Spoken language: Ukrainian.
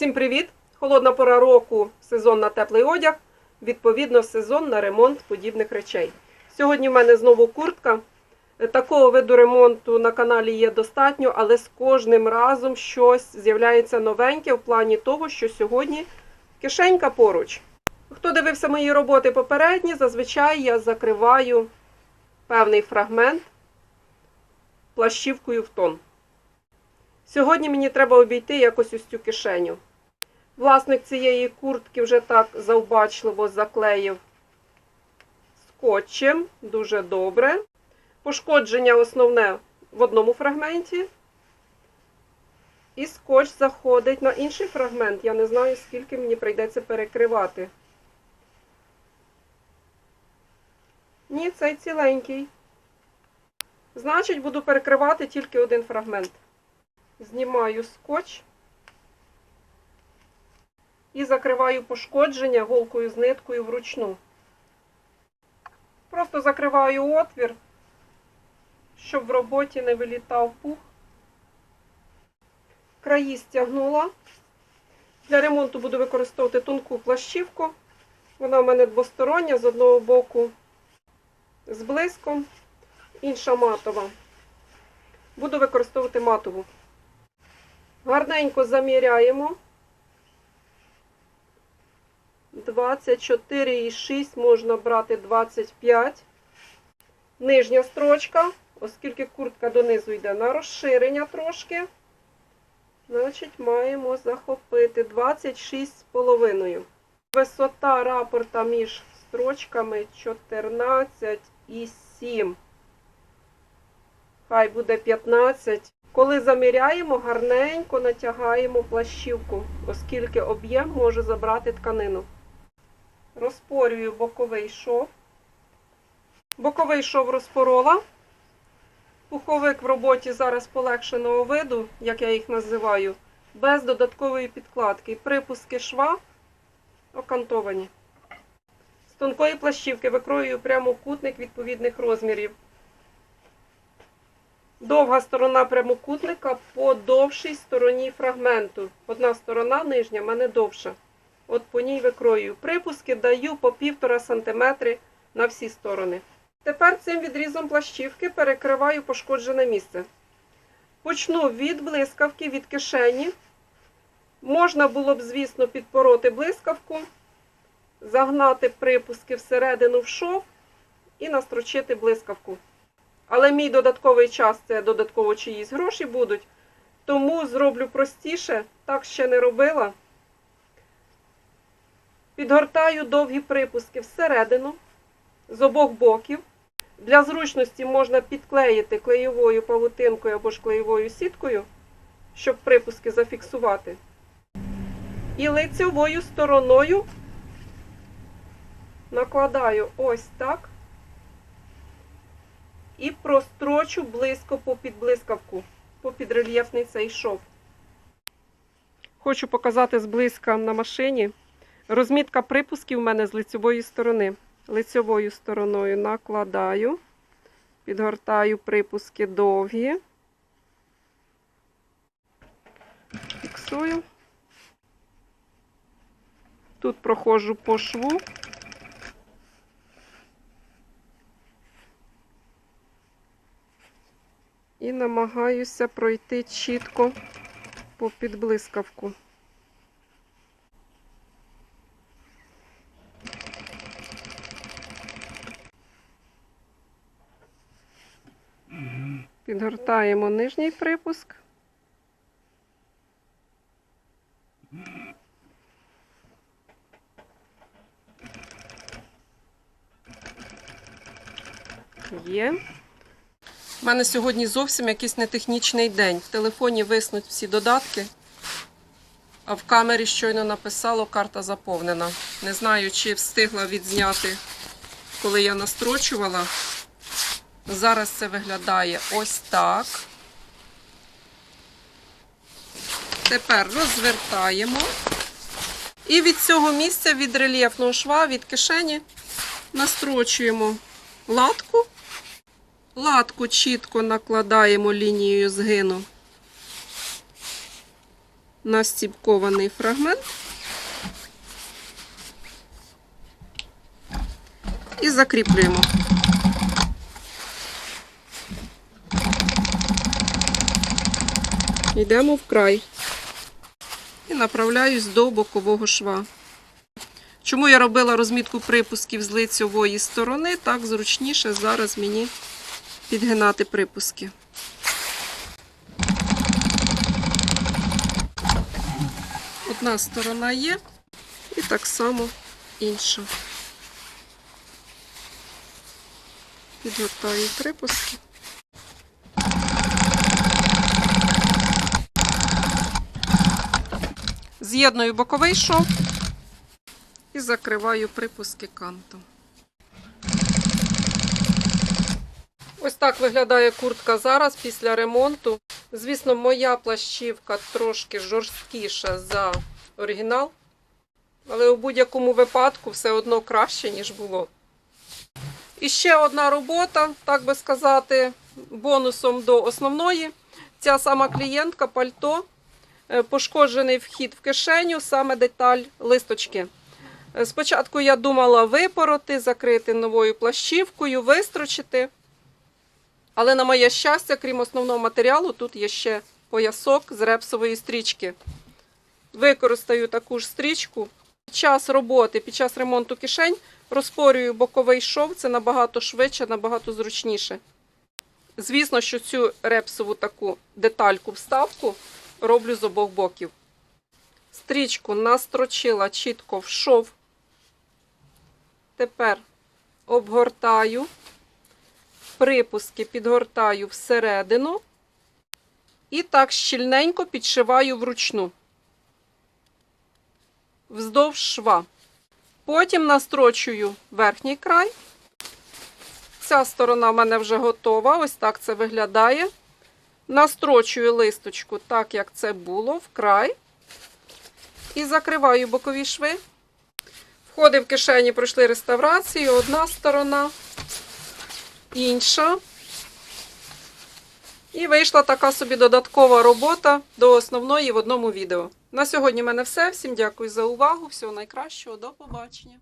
Всім привіт! Холодна пора року, сезон на теплий одяг, відповідно, сезон на ремонт подібних речей. Сьогодні в мене знову куртка. Е, Такого виду ремонту на каналі є достатньо, але з кожним разом щось з'являється новеньке в плані того, що сьогодні кишенька поруч. Хто дивився мої роботи попередні, зазвичай я закриваю певний фрагмент плащівкою в тон. Сьогодні мені треба обійти якось ось цю кишеню. Власник цієї куртки вже так завбачливо заклеїв скотчем. Дуже добре. Пошкодження основне в одному фрагменті. І скотч заходить на інший фрагмент. Я не знаю, скільки мені прийдеться перекривати. Ні, цей ціленький. Значить, буду перекривати тільки один фрагмент. Знімаю скотч і закриваю пошкодження голкою з ниткою вручну. Просто закриваю отвір, щоб в роботі не вилітав пух. Краї стягнула. Для ремонту буду використовувати тонку плащівку. Вона в мене двостороння, з одного боку з блиском, інша матова. Буду використовувати матову. Гарненько заміряємо. 24,6 можна брати 25. Нижня строчка, оскільки куртка донизу йде на розширення трошки. Значить, маємо захопити 26,5. Висота рапорта між строчками 14,7. Хай буде 15. Коли заміряємо, гарненько натягаємо плащівку, оскільки об'єм може забрати тканину. Розпорюю боковий шов. Боковий шов розпорола. Пуховик в роботі зараз полегшеного виду, як я їх називаю, без додаткової підкладки. Припуски шва окантовані. З тонкої плащівки викроюю прямокутник відповідних розмірів. Довга сторона прямокутника по довшій стороні фрагменту. Одна сторона нижня в мене довша. От по ній викроюю. Припуски даю по 1,5 см на всі сторони. Тепер цим відрізом плащівки перекриваю пошкоджене місце. Почну від блискавки, від кишені. Можна було б, звісно, підпороти блискавку, загнати припуски всередину в шов і настрочити блискавку. Але мій додатковий час це додатково чиїсь гроші будуть. Тому зроблю простіше, так ще не робила. Підгортаю довгі припуски всередину з обох боків. Для зручності можна підклеїти клеєвою павутинкою або ж клеєвою сіткою, щоб припуски зафіксувати. І лицевою стороною накладаю ось так і прострочу близько попід блискавку, попід рельєфний цей шов. Хочу показати зблизька на машині. Розмітка припусків у мене з лицевої сторони. Лицевою стороною накладаю, підгортаю припуски довгі, фіксую. Тут проходжу по шву. І намагаюся пройти чітко по підблискавку. Підгортаємо нижній припуск. Є. У мене сьогодні зовсім якийсь нетехнічний день. В телефоні виснуть всі додатки, а в камері щойно написало карта заповнена. Не знаю, чи встигла відзняти, коли я настрочувала. Зараз це виглядає ось так. Тепер розвертаємо. І від цього місця, від рельєфного шва, від кишені, настрочуємо латку. Латку чітко накладаємо лінією згину настіпкований фрагмент. І закріплюємо. Йдемо в край. І направляюсь до бокового шва. Чому я робила розмітку припусків з лицьової сторони? Так зручніше зараз мені підгинати припуски. Одна сторона є, і так само інша. Підгортаю припуски. З'єдную боковий шов і закриваю припуски кантом. Ось так виглядає куртка зараз після ремонту. Звісно, моя плащівка трошки жорсткіша за оригінал, але у будь-якому випадку все одно краще, ніж було. І ще одна робота, так би сказати, бонусом до основної. Ця сама клієнтка пальто, пошкоджений вхід в кишеню, саме деталь листочки. Е, Спочатку я думала випороти, закрити новою плащівкою, вистрочити. Але на моє щастя, крім основного матеріалу, тут є ще поясок з репсової стрічки. Використаю таку ж стрічку. Під час роботи, під час ремонту кишень розпорюю боковий шов, це набагато швидше, набагато зручніше. Звісно, що цю репсову таку детальку вставку роблю з обох боків. Стрічку настрочила чітко в шов. Тепер обгортаю припуски підгортаю всередину і так щільненько підшиваю вручну вздовж шва. Потім настрочую верхній край. Ця сторона в мене вже готова. Ось так це виглядає. Настрочую листочку так, як це було, в край. І закриваю бокові шви. Входи в кишені пройшли реставрацію. Одна сторона інша. І вийшла така собі додаткова робота до основної в одному відео. На сьогодні в мене все. Всім дякую за увагу. Всього найкращого. До побачення.